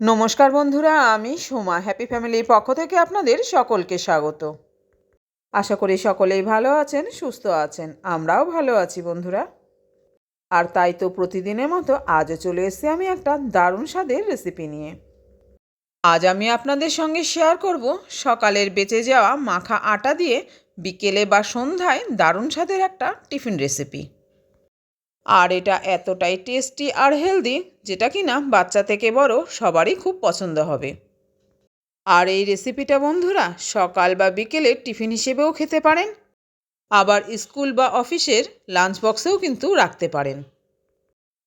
নমস্কার বন্ধুরা, আমি সোমা। হ্যাপি ফ্যামিলির পক্ষ থেকে আপনাদের সকলকে স্বাগত। আশা করি সকলেই ভালো আছেন, সুস্থ আছেন। আমরাও ভালো আছি বন্ধুরা। আর তাই তো প্রতিদিনের মতো আজও চলে এসেছি আমি একটা দারুণ স্বাদের রেসিপি নিয়ে। আজ আমি আপনাদের সঙ্গে শেয়ার করব সকালের বেঁচে যাওয়া মাখা আটা দিয়ে বিকেলে বা সন্ধ্যায় দারুণ স্বাদের একটা টিফিন রেসিপি আর এটা এতটাই টেস্টি আর হেলদি যেটা কিনা বাচ্চা থেকে বড় সবারই খুব পছন্দ হবে। আর এই রেসিপিটা বন্ধুরা সকাল বা বিকেলে টিফিন হিসেবেও খেতে পারেন। আবার স্কুল বা অফিসের লাঞ্চ বক্সেও কিন্তু রাখতে পারেন।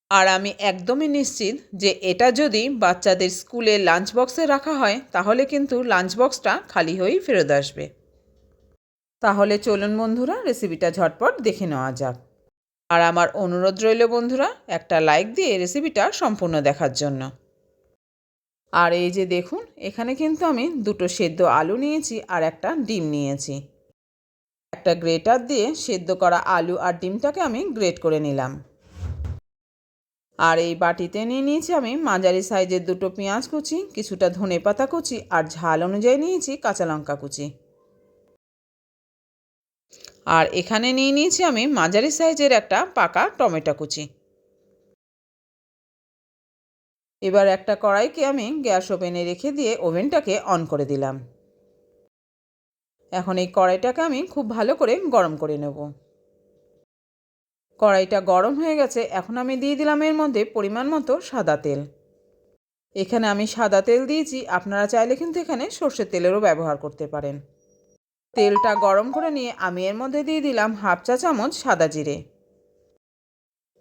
আর আমি একদমই নিশ্চিত যে এটা যদি বাচ্চাদের স্কুলে লাঞ্চ বক্সে রাখা হয়, তাহলে কিন্তু লাঞ্চ বক্সটা খালি হয়েই ফেরত আসবে। তাহলে চলুন বন্ধুরা, রেসিপিটা ঝটপট দেখে নেওয়া যাক। আর আমার অনুরোধ রইল বন্ধুরা, একটা লাইক দিয়ে রেসিপিটা সম্পূর্ণ দেখার জন্য। আর এই যে দেখুন, এখানে কিন্তু আমি দুটো সেদ্ধ আলু নিয়েছি আর একটা ডিম নিয়েছি। একটা গ্রেটার দিয়ে সেদ্ধ করা আলু আর ডিমটাকে আমি গ্রেট করে নিলাম। আর এই বাটিতে নিয়ে নিয়েছি আমি মাঝারি সাইজের দুটো পেঁয়াজ কুচি, কিছুটা ধনে পাতা কুচি আর ঝাল অনুযায়ী নিয়েছি কাঁচা লঙ্কা কুচি। আর এখানে নিয়ে নিয়েছি আমি মাঝারি সাইজের একটা পাকা টমেটো কুচি। এবার একটা কড়াইকে আমি গ্যাস ওভেনে রেখে দিয়ে ওভেনটাকে অন করে দিলাম। এখন এই কড়াইটাকে আমি খুব ভালো করে গরম করে নেব। কড়াইটা গরম হয়ে গেছে, এখন আমি দিয়ে দিলাম এর মধ্যে পরিমাণ মতো সাদা তেল। এখানে আমি সাদা তেল দিয়েছি, আপনারা চাইলে কিন্তু এখানে সর্ষের তেলেরও ব্যবহার করতে পারেন। তেলটা গরম করে নিয়ে আমি এর মধ্যে দিয়ে দিলাম হাফ চা চামচ সাদা জিরে।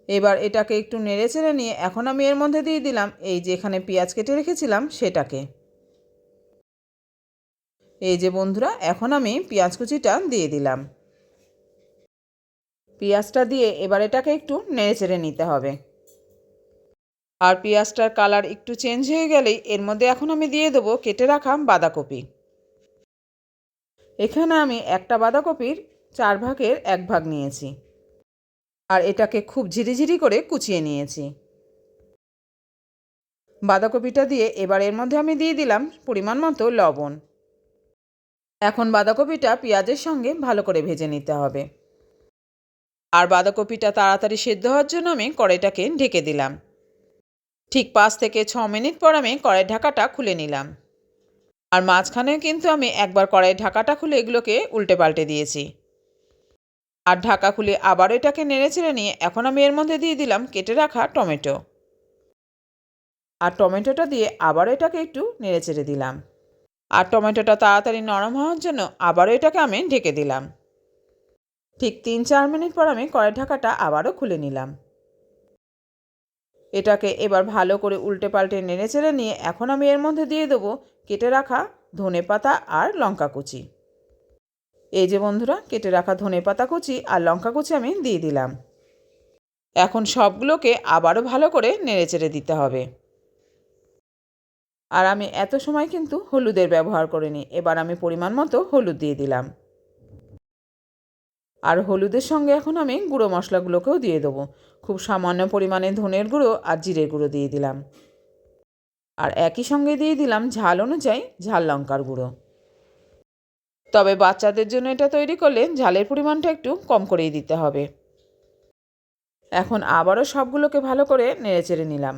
এবার এটাকে একটু নেড়ে চেড়ে নিয়ে এখন আমি এর মধ্যে দিয়ে দিলাম এই যে এখানে পেঁয়াজ কেটে রেখেছিলাম সেটাকে। এই যে বন্ধুরা, এখন আমি পেঁয়াজ কুচিটা দিয়ে দিলাম। পেঁয়াজটা দিয়ে এবার এটাকে একটু নেড়ে চেড়ে নিতে হবে। আর পেঁয়াজটার কালার একটু চেঞ্জ হয়ে গেলেই এর মধ্যে এখন আমি দিয়ে দেবো কেটে রাখা বাঁধাকপি। এখানে আমি একটা বাঁধাকপির চার ভাগের এক ভাগ নিয়েছি। আর এটাকে খুব ঝিরিঝিরি করে কুচিয়ে নিয়েছি। বাঁধাকপিটা দিয়ে এবার এর মধ্যে আমি দিয়ে দিলাম পরিমাণ মতো লবণ। এখন বাঁধাকপিটা পেঁয়াজের সঙ্গে ভালো করে ভেজে নিতে হবে। আর বাঁধাকপিটা তাড়াতাড়ি সেদ্ধ হওয়ার জন্য আমি কড়াইটাকে ঢেকে দিলাম। ঠিক পাঁচ থেকে ছ মিনিট পর আমি কড়াই ঢাকাটা খুলে নিলাম। আর মাঝখানে কিন্তু আমি একবার কড়াই ঢাকাটা খুলে এগুলোকে উল্টে পাল্টে দিয়েছি। আর ঢাকা খুলে আবারও এটাকে নেড়ে ছেড়ে নিয়ে এখন আমি এর মধ্যে দিয়ে দিলাম কেটে রাখা টমেটো। আর টমেটোটা দিয়ে আবারও এটাকে একটু নেড়ে চেড়ে দিলাম। আর টমেটোটা তাড়াতাড়ি নরম হওয়ার জন্য আবারও এটাকে আমি ঢেকে দিলাম। ঠিক তিন চার মিনিট পর আমি কড়াই ঢাকাটা আবারও খুলে নিলাম। এটাকে এবার ভালো করে উল্টে পাল্টে নেড়ে চেড়ে নিয়ে এখন আমি এর মধ্যে দিয়ে দেবো কেটে রাখা ধনে পাতা আর লঙ্কা কুচি। এই যে বন্ধুরা, কেটে রাখা ধনে পাতা কুচি আর লঙ্কা কুচি আমি দিয়ে দিলাম। এখন সবগুলোকে আবারও ভালো করে নেড়ে চেড়ে দিতে হবে। আর আমি এত সময় কিন্তু হলুদের ব্যবহার করিনি, এবার আমি পরিমাণ মতো হলুদ দিয়ে দিলাম। আর হলুদের সঙ্গে এখন আমি গুঁড়ো মশলাগুলোকেও দিয়ে দেবো। খুব সামান্য পরিমাণে ধনের গুঁড়ো আর জিরের গুঁড়ো দিয়ে দিলাম। আর একই সঙ্গে দিয়ে দিলাম ঝাল অনুযায়ী ঝাল লঙ্কার গুঁড়ো। তবে বাচ্চাদের জন্য এটা তৈরি করলে ঝালের পরিমাণটা একটু কম করেই দিতে হবে। এখন আবারও সবগুলোকে ভালো করে নেড়েচেড়ে নিলাম।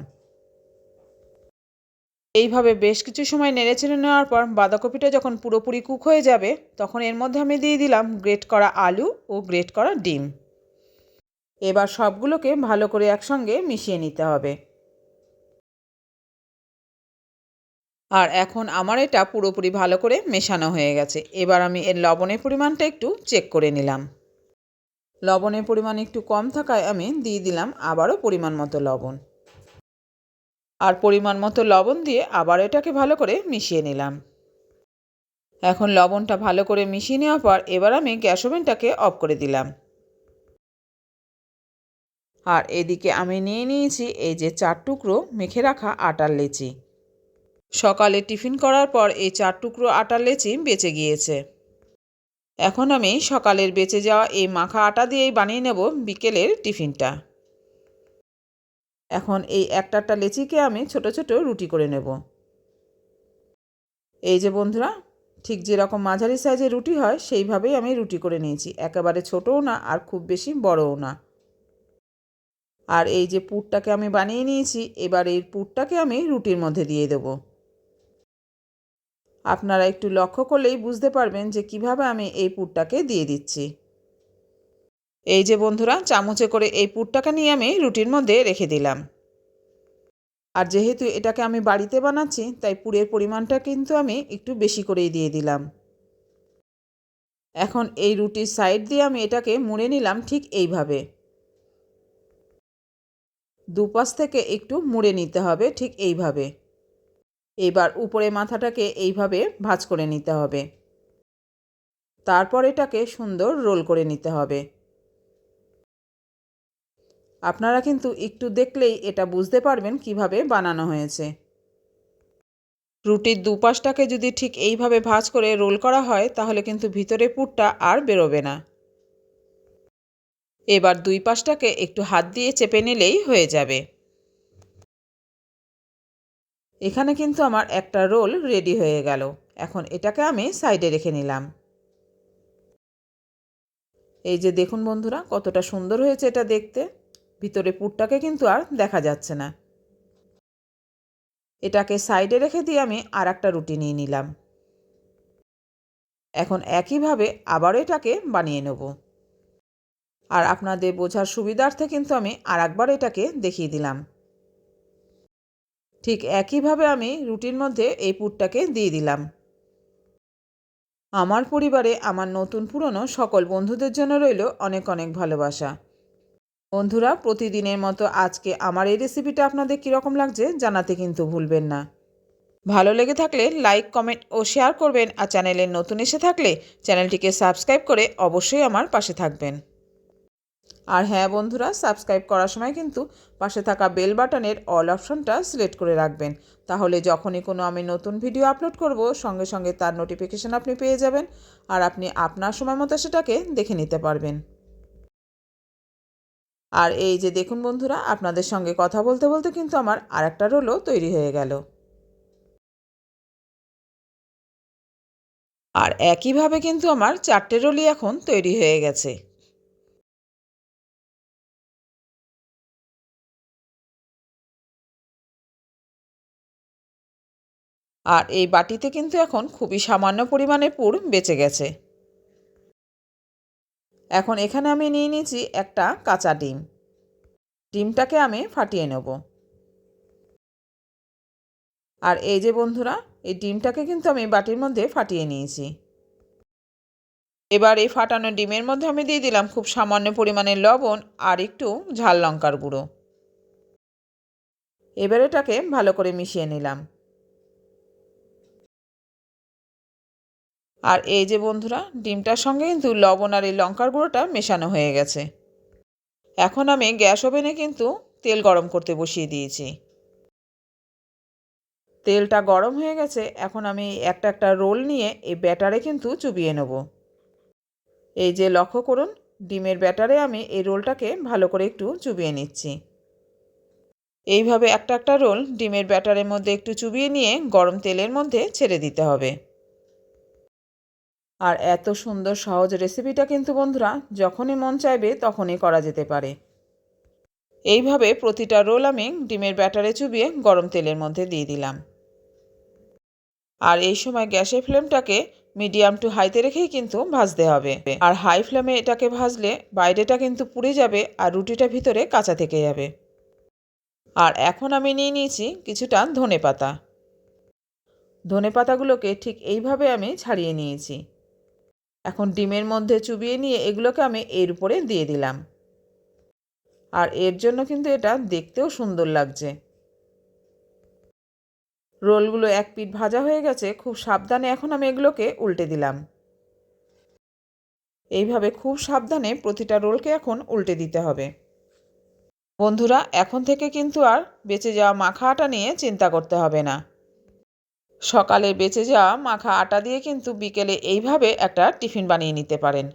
এইভাবে বেশ কিছু সময় নেড়েচেড়ে নেওয়ার পর বাঁধাকপিটা যখন পুরোপুরি কুক হয়ে যাবে, তখন এর মধ্যে আমি দিয়ে দিলাম গ্রেট করা আলু ও গ্রেট করা ডিম। এবার সবগুলোকে ভালো করে একসঙ্গে মিশিয়ে নিতে হবে। আর এখন আমার এটা পুরোপুরি ভালো করে মেশানো হয়ে গেছে। এবার আমি এর লবণের পরিমাণটা একটু চেক করে নিলাম। লবণের পরিমাণ একটু কম থাকায় আমি দিয়ে দিলাম আবারও পরিমাণ মতো লবণ। আর পরিমাণ মতো লবণ দিয়ে আবার এটাকে ভালো করে মিশিয়ে নিলাম। এখন লবণটা ভালো করে মিশিয়ে নেওয়ার পর এবার আমি গ্যাস ওভেনটাকে অফ করে দিলাম। আর এদিকে আমি নিয়ে নিয়েছি এই যে চার টুকরো মেখে রাখা আটার লেচি। সকালে টিফিন করার পর এই চার টুকরো আটার লেচি বেঁচে গিয়েছে। এখন আমি সকালের বেঁচে যাওয়া এই মাখা আটা দিয়েই বানিয়ে নেব বিকেলের টিফিনটা। এখন এই একটা একটা লেচিকে আমি ছোট ছোট রুটি করে নেব। এই যে বন্ধুরা, ঠিক যেরকম মাঝারি সাইজের রুটি হয়, সেইভাবেই আমি রুটি করে নিয়েছি। একেবারে ছোটও না আর খুব বেশি বড়ও না। আর এই যে পুরটাকে আমি বানিয়ে নিয়েছি, এবার এই পুরটাকে আমি রুটির মধ্যে দিয়ে দেব। আপনারা একটু লক্ষ্য করলেই বুঝতে পারবেন যে কীভাবে আমি এই পুরটাকে দিয়ে দিচ্ছি। এই যে বন্ধুরা, চামচে করে এই পুরটাকে নিয়ে আমি রুটির মধ্যে রেখে দিলাম। আর যেহেতু এটাকে আমি বাড়িতে বানাচ্ছি, তাই পুরের পরিমাণটা কিন্তু আমি একটু বেশি করেই দিয়ে দিলাম। এখন এই রুটির সাইড দিয়ে আমি এটাকে মুড়ে নিলাম ঠিক এইভাবে। দুপাশ থেকে একটু মুড়ে নিতে হবে ঠিক এইভাবে। এবার উপরে মাথাটাকে এইভাবে ভাঁজ করে নিতে হবে। তারপর এটাকে সুন্দর রোল করে নিতে হবে। আপনারা কিন্তু একটু দেখলেই এটা বুঝতে পারবেন কীভাবে বানানো হয়েছে। রুটির দুপাশটাকে যদি ঠিক এইভাবে ভাঁজ করে রোল করা হয়, তাহলে কিন্তু ভিতরে পুরটা আর বেরোবে না। এবার দুই পাশটাকে একটু হাত দিয়ে চেপে নিলেই হয়ে যাবে। এখানে কিন্তু আমার একটা রোল রেডি হয়ে গেল। এখন এটাকে আমি সাইডে রেখে নিলাম। এই যে দেখুন বন্ধুরা, কতটা সুন্দর হয়েছে এটা দেখতে। ভিতরে পুরটাকে কিন্তু আর দেখা যাচ্ছে না। এটাকে সাইডে রেখে দিয়ে আমি আর একটা রুটি নিয়ে নিলাম। এখন একইভাবে আবারও এটাকে বানিয়ে নেব। আর আপনাদের বোঝার সুবিধার্থে কিন্তু আমি আর একবার এটাকে দেখিয়ে দিলাম। ঠিক একইভাবে আমি রুটির মধ্যে এই পুরটাকে দিয়ে দিলাম। আমার পরিবারে আমার নতুন পুরনো সকল বন্ধুদের জন্য রইল অনেক অনেক ভালোবাসা। বন্ধুরা, প্রতিদিনের মতো আজকে আমার এই রেসিপিটা আপনাদের কীরকম লাগছে জানাতে কিন্তু ভুলবেন না। ভালো লেগে থাকলে লাইক, কমেন্ট ও শেয়ার করবেন আর চ্যানেলে নতুন এসে থাকলে চ্যানেলটিকে সাবস্ক্রাইব করে অবশ্যই আমার পাশে থাকবেন। আর হ্যাঁ বন্ধুরা সাবস্ক্রাইব করার সময় কিন্তু পাশে থাকা বেল বাটনের অল অপশনটা সিলেক্ট করে রাখবেন। তাহলে যখনই কোনো আমি নতুন ভিডিও আপলোড করব, সঙ্গে সঙ্গে তার নোটিফিকেশান আপনি পেয়ে যাবেন আর আপনি আপনার সময় মতো সেটাকে দেখে নিতে পারবেন। আর এই যে দেখুন বন্ধুরা, আপনাদের সঙ্গে কথা বলতে বলতে কিন্তু আমার আর একটা রোলও তৈরি হয়ে গেল। আর একইভাবে কিন্তু আমার চারটে রোলই এখন তৈরি হয়ে গেছে। আর এই বাটিতে কিন্তু এখন খুবই সামান্য পরিমাণে পুর বেঁচে গেছে। এখন এখানে আমি নিয়ে নিয়েছি একটা কাঁচা ডিম। ডিমটাকে আমি ফাটিয়ে নেব। আর এই যে বন্ধুরা, এই ডিমটাকে কিন্তু আমি বাটির মধ্যে ফাটিয়ে নিয়েছি। এবার এই ফাটানো ডিমের মধ্যে আমি দিয়ে দিলাম খুব সামান্য পরিমাণে লবণ আর একটু ঝাল লঙ্কার গুঁড়ো। এবার এটাকে ভালো করে মিশিয়ে নিলাম। আর এই যে বন্ধুরা, ডিমটার সঙ্গে কিন্তু লবণ আর এই লঙ্কার গুঁড়োটা মেশানো হয়ে গেছে। এখন আমি গ্যাস ওভেনে কিন্তু তেল গরম করতে বসিয়ে দিয়েছি। তেলটা গরম হয়ে গেছে, এখন আমি একটা একটা রোল নিয়ে এই ব্যাটারে কিন্তু চুবিয়ে নেব। এই যে লক্ষ্য করুন, ডিমের ব্যাটারে আমি এই রোলটাকে ভালো করে একটু চুবিয়ে নিচ্ছি। এইভাবে একটা একটা রোল ডিমের ব্যাটারের মধ্যে একটু চুবিয়ে নিয়ে গরম তেলের মধ্যে ছেড়ে দিতে হবে। আর এত সুন্দর সহজ রেসিপিটা কিন্তু বন্ধুরা, যখনই মন চাইবে তখনই করা যেতে পারে। এইভাবে প্রতিটা রোল আমি ডিমের ব্যাটারে চুবিয়ে গরম তেলের মধ্যে দিয়ে দিলাম। আর এই সময় গ্যাসের ফ্লেমটাকে মিডিয়াম টু হাইতে রেখেই কিন্তু ভাজতে হবে। আর হাই ফ্লেমে এটাকে ভাজলে বাইরেটা কিন্তু পুড়ে যাবে আর রুটিটা ভিতরে কাঁচা থেকে যাবে। আর এখন আমি নিয়ে নিয়েছি কিছুটা ধনে পাতা ধনে পাতাগুলোকে ঠিক এইভাবে আমি ছাড়িয়ে নিয়েছি। এখন ডিমের মধ্যে চুবিয়ে নিয়ে এগুলোকে আমি এর উপরে দিয়ে দিলাম। আর এর জন্য কিন্তু এটা দেখতেও সুন্দর লাগছে। রোলগুলো এক পিঠ ভাজা হয়ে গেছে, খুব সাবধানে এখন আমি এগুলোকে উল্টে দিলাম। এইভাবে খুব সাবধানে প্রতিটা রোলকে এখন উল্টে দিতে হবে। বন্ধুরা, এখন থেকে কিন্তু আর বেঁচে যাওয়া মাখা আটা নিয়ে চিন্তা করতে হবে না। সকালে বেঁচে যাওয়া মাখা আটা দিয়ে কিন্তু বিকেলে এইভাবে একটা টিফিন বানিয়ে নিতে পারেন।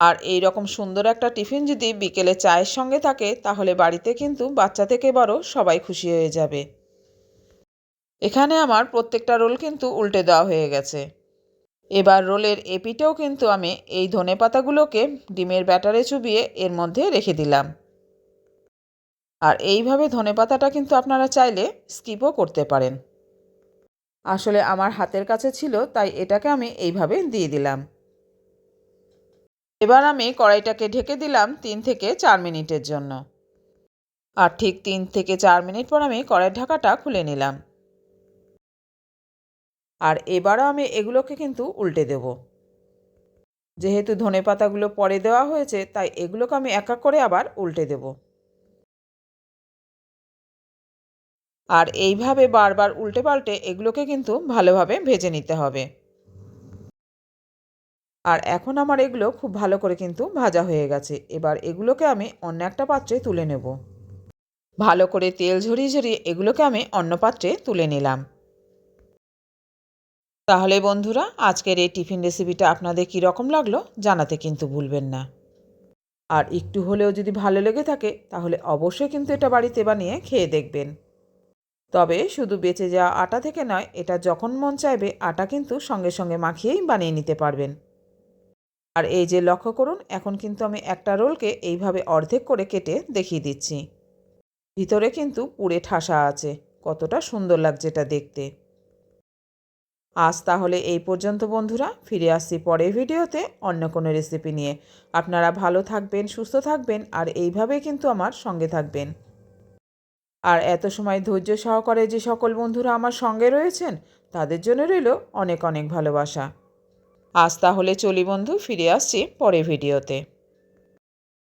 আর এই রকম সুন্দর একটা টিফিন যদি বিকেলে চায়ের সঙ্গে থাকে, তাহলে বাড়িতে কিন্তু বাচ্চা থেকে বড় সবাই খুশি হয়ে যাবে। এখানে আমার প্রত্যেকটা রোল কিন্তু উল্টে দেওয়া হয়ে গেছে। এবার রোলের এপিটেও কিন্তু আমি এই ধনে পাতাগুলোকে ডিমের ব্যাটারে চুবিয়ে এর মধ্যে রেখে দিলাম। আর এইভাবে ধনে পাতাটা কিন্তু আপনারা চাইলে স্কিপও করতে পারেন। আসলে আমার হাতের কাছে ছিল, তাই এটাকে আমি এইভাবে দিয়ে দিলাম। এবার আমি কড়াইটাকে ঢেকে দিলাম তিন থেকে চার মিনিটের জন্য। আর ঠিক তিন থেকে চার মিনিট পর আমি কড়াইয়ের ঢাকাটা খুলে নিলাম। আর এবারও আমি এগুলোকে কিন্তু উল্টে দেব। যেহেতু ধনে পাতাগুলো পরে দেওয়া হয়েছে, তাই এগুলোকে আমি এক এক করে আবার উল্টে দেব। আর এইভাবে বারবার উল্টে পাল্টে এগুলোকে কিন্তু ভালোভাবে ভেজে নিতে হবে। আর এখন আমার এগুলো খুব ভালো করে কিন্তু ভাজা হয়ে গেছে। এবার এগুলোকে আমি অন্য একটা পাত্রে তুলে নেব। ভালো করে তেল ঝরিয়ে ঝরিয়ে এগুলোকে আমি অন্য পাত্রে তুলে নিলাম। তাহলে বন্ধুরা, আজকের এই টিফিন রেসিপিটা আপনাদের কী রকম লাগল জানাতে কিন্তু ভুলবেন না। আর একটু হলেও যদি ভালো লেগে থাকে, তাহলে অবশ্যই কিন্তু এটা বাড়িতে বানিয়ে খেয়ে দেখবেন। তবে শুধু বেঁচে যাওয়া আটা থেকে নয়, এটা যখন মন চাইবে, আটা কিন্তু সঙ্গে সঙ্গে মাখিয়েই বানিয়ে নিতে পারবেন। আর এই যে লক্ষ্য করুন, এখন কিন্তু আমি একটা রোলকে এইভাবে অর্ধেক করে কেটে দেখিয়ে দিচ্ছি। ভিতরে কিন্তু পুড়ে ঠাসা আছে, কতটা সুন্দর লাগছে এটা দেখতে। আজ তাহলে এই পর্যন্ত বন্ধুরা, ফিরে আসছি পরের ভিডিওতে অন্য কোনো রেসিপি নিয়ে। আপনারা ভালো থাকবেন, সুস্থ থাকবেন, আর এইভাবেই কিন্তু আমার সঙ্গে থাকবেন। আর এত সময় ধৈর্য সহকারে যে সকল বন্ধুরা আমার সঙ্গে রয়েছেন, তাদের জন্য রইল অনেক অনেক ভালোবাসা। আজ তাহলে চলি বন্ধু, ফিরে আসছি পরে ভিডিওতে।